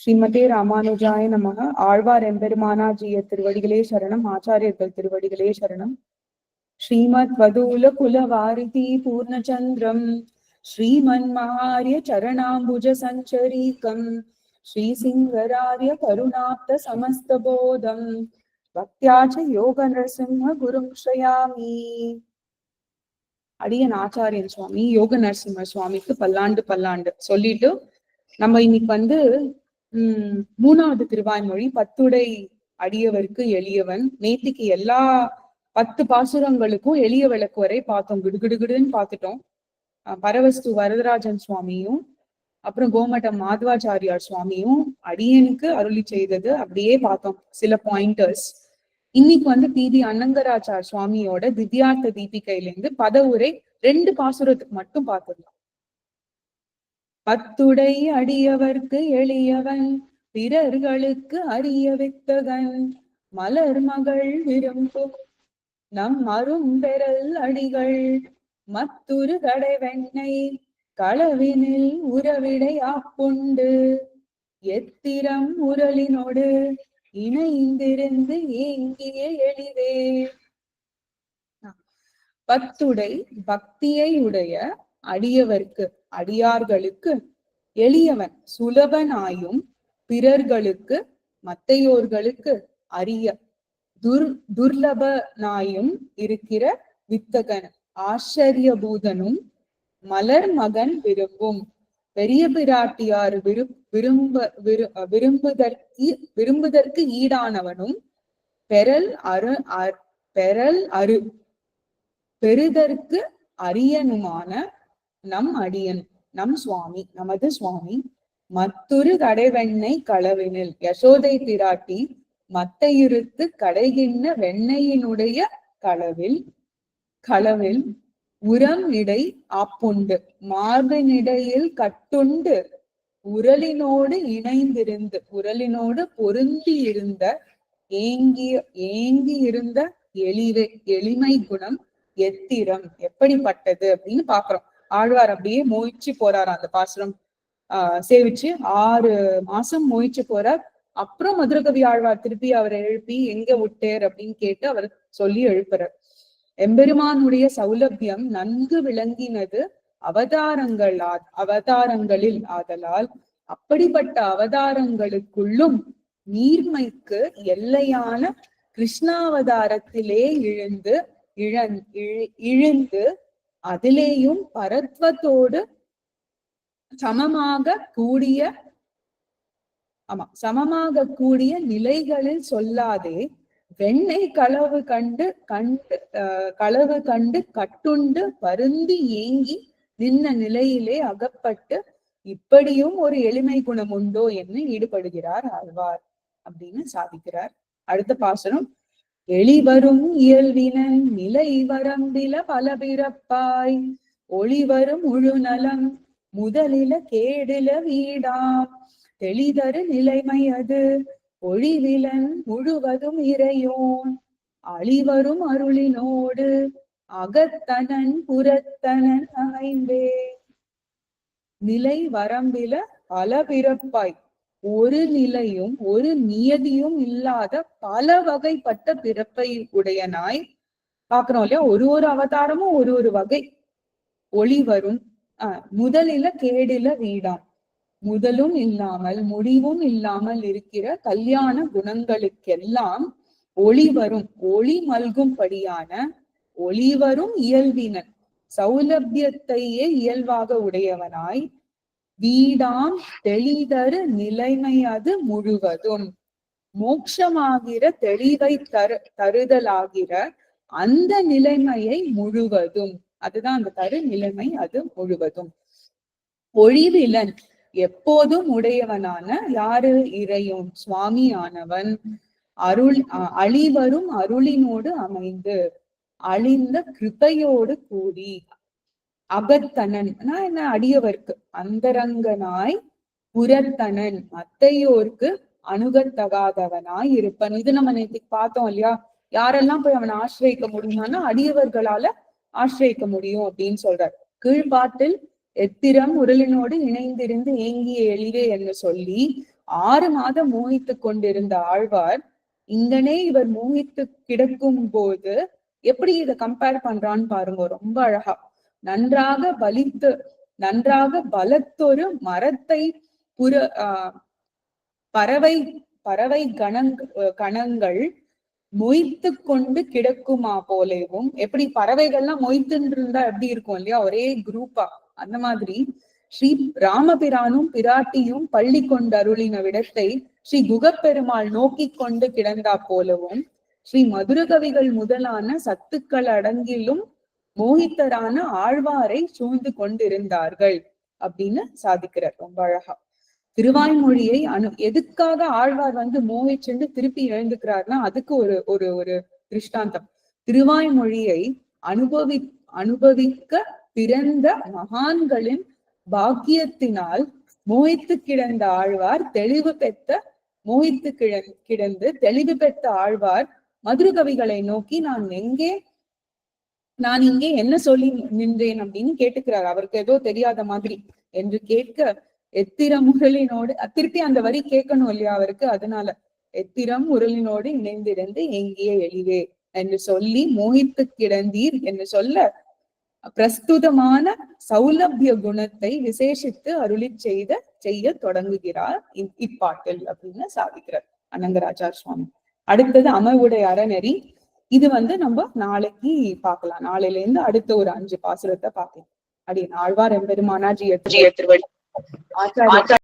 ஸ்ரீமதே ராமானுஜாய நமக. ஆழ்வார் எம்பெருமானாஜிய திருவடிகளே சரணம். ஆச்சாரியர்கள் திருவடிகளே சரணம். ஸ்ரீமத் வதூல குலவாரிதி பூர்ணச்சந்திரம். ஸ்ரீமன் மகாரிய சரணாம்புஜ சஞ்சரீகம். ஸ்ரீசிங்கரார்ய கருணாப்த சமஸ்தபோதம் பக்தியாச்ச யோக நரசிம்ம குரும் ஸ்ரயாமி அடியன் ஆச்சாரியன் சுவாமி யோக நரசிம்ம சுவாமிக்கு பல்லாண்டு பல்லாண்டு. சொல்லிட்டு நம்ம இன்னைக்கு வந்து உம் மூணாவது திருவாய்மொழி பத்துடை அடியவருக்கு எளியவன். நேத்திக்கு எல்லா பத்து பாசுரங்களுக்கும் எளிய விளக்கு வரை பார்த்தோம். கிடுகிடுகிடுன்னு பார்த்துட்டோம். பரவஸ்து வரதராஜன் சுவாமியும் அப்புறம் கோமட்டம் மாதவாச்சாரியார் சுவாமியும் அடியனுக்கு அருளி செய்தது அப்படியே பார்த்தோம். சில பாயிண்டர்ஸ் இன்னைக்கு வந்து பிதி அன்னங்கராச்சார் சுவாமியோட திவ்யார்த்த தீபிகையில இருந்து பதவுரை ரெண்டு பாசுரத்துக்கு மட்டும் பார்த்துடலாம் பத்துடை அடியவர்க்கு எளியவன் பிறர்களுக்கு அரிய வித்தகன். மலர் மகள் விரும்பும் நம் அரும்பெறல் அடிகள் மத்துரு கடைவெண்ணை களவினில் உறவிடை ஆப்புண்டு. எத்திரம் உரலினோடு இணைந்திருந்து ஏங்கிய எளிதே. பத்துடை பக்தியை உடைய அடியவர்க்கு அடியார்களுக்கு எளியவன் சுலபனாயும் பிறர்களுக்கு மத்தையோர்களுக்கு அரிய துர் துர்லபனாயும் இருக்கிற வித்தகன் ஆச்சரிய பூதனும் மலர் மகன் விரும்பும். பெரிய பிராட்டியார் விரு விரும்ப விரு விரும்புதற்கு விரும்புதற்கு ஈடானவனும் பெறல் அரு பெறல் அரு பெறுதற்கு அரியனுமான நம் அடியன் நம் சுவாமி நமது சுவாமி மத்தொரு கடைவெண்ணை களவினில் யசோதை திராட்டி மத்தையிருத்து கடைகின்ற வெண்ணையினுடைய களவில் களவில் உரம் இடை ஆப்புண்டு மார்பினிடையில் கட்டுண்டு உரலினோடு இணைந்திருந்து உரலினோடு பொருந்தி இருந்த ஏங்கிய ஏங்கி இருந்த எளிவை எளிமை குணம் எத்திரம் எப்படிப்பட்டது அப்படின்னு பாக்குறோம் ஆழ்வார் அப்படியே மோயிச்சு போறாரு அந்த பாசுரம் ஆஹ் சேவிச்சு ஆறு மாசம் மோயிச்சு போறார். அப்புறம் மதுரகவி ஆழ்வார் திருப்பி அவரை எழுப்பி எங்க விட்டேர் அப்படின்னு கேட்டு அவர் சொல்லி எழுப்புறார். எம்பெருமானுடைய சௌலபியம் நன்கு விளங்கினது அவதாரங்கள் அவதாரங்களில் ஆதலால் அப்படிப்பட்ட அவதாரங்களுக்குள்ளும் நீர்மைக்கு எல்லையான கிருஷ்ணாவதாரத்திலே இழுந்து இழந் இழுந்து அதிலேயும் பரத்வத்தோடு சமமாக கூடிய ஆமா சமமாக கூடிய நிலைகளில் சொல்லாதே வெண்ணை களவு கண்டு கண்டு களவு கண்டு கட்டுண்டு வருந்தி ஏங்கி நின்ன நிலையிலே அகப்பட்டு இப்படியும் ஒரு எளிமை குணம் உண்டோ என்று ஈடுபடுகிறார் ஆழ்வார் அப்படின்னு சாதிக்கிறார். அடுத்த பாசனம் எளிவரும் இயல்வினன் நிலை வரம்பில பல பிறப்பாய் ஒளிவரும் முழு நலம் முதலில கேடில வீடாம் தெளிதரு நிலைமை அது ஒளிவிலன் முழுவதும் இறையோன். அழிவரும் அருளினோடு அகத்தனன் புறத்தனன் அமைந்தே. நிலை வரம்பில பல பிறப்பாய் ஒரு நிலையும் ஒரு நியதியும் இல்லாத பல வகைப்பட்ட பிறப்பை உடையனாய் பாக்குறோம் இல்லையா? ஒரு ஒரு அவதாரமும் ஒரு ஒரு வகை ஒளி வரும். ஆஹ் முதலில கேடில வீடாம். முதலும் இல்லாமல் முடிவும் இல்லாமல் இருக்கிற கல்யாண குணங்களுக்கெல்லாம் ஒளி வரும். ஒளி மல்கும்படியான ஒளி வரும் இயல்பினன். சௌலபியத்தையே இயல்பாக உடையவனாய். வீடாம் தெளிதரு நிலைமை அது முழுவதும். மோட்சமாகிற தெளிவை தரு தருதலாகிற அந்த நிலைமையை முழுவதும். அதுதான் அந்த தரு நிலைமை அது முழுவதும். ஒளிவிலன் எப்போதும் உடையவனான யாரு? இறையும் சுவாமி ஆனவன் அருள் அழிவரும் அருளினோடு அமைந்து அழிந்த கிருபையோடு கூடி. அகத்தனன். என்ன அடியவர்க்கு? அந்தரங்கனாய் புறத்தனன் மத்தையோர்க்கு அணுகத்தகாதவனாய் இருப்பன். இது நம்ம நேற்றுக்கு பார்த்தோம் இல்லையா? யாரெல்லாம் போய் அவனை ஆசிரியக்க முடியும்னா அடியவர்களால ஆசிரியக்க முடியும் அப்படின்னு சொல்றார். கீழ்பாட்டில் எத்திரம் உருளினோடு இணைந்திருந்து ஏங்கிய எளிவே என்று சொல்லி ஆறு மாதம் மோகித்து கொண்டிருந்த ஆழ்வார் இங்கனே இவர் மோகித்து கிடக்கும் போது எப்படி இதை கம்பேர் பண்றான்னு பாருங்க ரொம்ப அழகா. நன்றாக பலித்து நன்றாக பலத்தொரு மரத்தை புற பறவை பறவை கணங் கணங்கள் மொய்த்து கொண்டு கிடக்குமா போலவும் எப்படி பறவைகள்லாம் மொய்த்துன்னு இருந்தா எப்படி இருக்கும் இல்லையா? ஒரே குரூப்பா அந்த மாதிரி ஸ்ரீ ராமபிரானும் பிராட்டியும் பள்ளி கொண்டு அருளின விடத்தை ஸ்ரீ குகப்பெருமாள் நோக்கி கொண்டு கிடந்தா போலவும் ஸ்ரீ மதுரகவிகள் முதலான சத்துக்கள் அடங்கிலும் மோகித்தரான ஆழ்வாரை சூழ்ந்து கொண்டிருந்தார்கள் அப்படின்னு சாதிக்கிறார். ரொம்ப அழகா. திருவாய்மொழியை அனு எதுக்காக ஆழ்வார் வந்து மோகிச்சுண்டு திருப்பி எழுந்துக்கிறார்னா அதுக்கு ஒரு ஒரு ஒரு திருஷ்டாந்தம். திருவாய்மொழியை அனுபவி அனுபவிக்க பிறந்த மகான்களின் பாக்கியத்தினால் மோகித்து கிடந்த ஆழ்வார் தெளிவு பெற்ற மோகித்து கிழ கிடந்து தெளிவு பெற்ற ஆழ்வார் மதுரகவிகளை நோக்கி நான் எங்கே நான் இங்கே என்ன சொல்லி நின்றேன் அப்படின்னு கேட்டுக்கிறார். அவருக்கு ஏதோ தெரியாத மாதிரி என்று கேட்க எத்திர முரளினோடு திருப்பி அந்த வரி கேட்கணும் இல்லையா அவருக்கு? அதனால எத்திரம் முரளினோடு இணைந்திருந்து எங்கே எளிவே என்று சொல்லி மோகித்து கிடந்தீர் என்று சொல்ல பிரஸ்துதமான சௌலபிய குணத்தை விசேஷித்து அருளி செய்த செய்ய தொடங்குகிறார் இப்பாட்டில் அப்படின்னு சாதிக்கிறார். அனந்தராஜா சுவாமி. அடுத்தது அமர்வுடைய அறநெறி. இது வந்து நம்ம நாளைக்கு பார்க்கலாம். நாளையில இருந்து அடுத்த ஒரு அஞ்சு பாசுரத்தை பார்க்கலாம். அடி ஆழ்வார் எம்பெருமானா ஜி திருவடி ஆச்சாரிய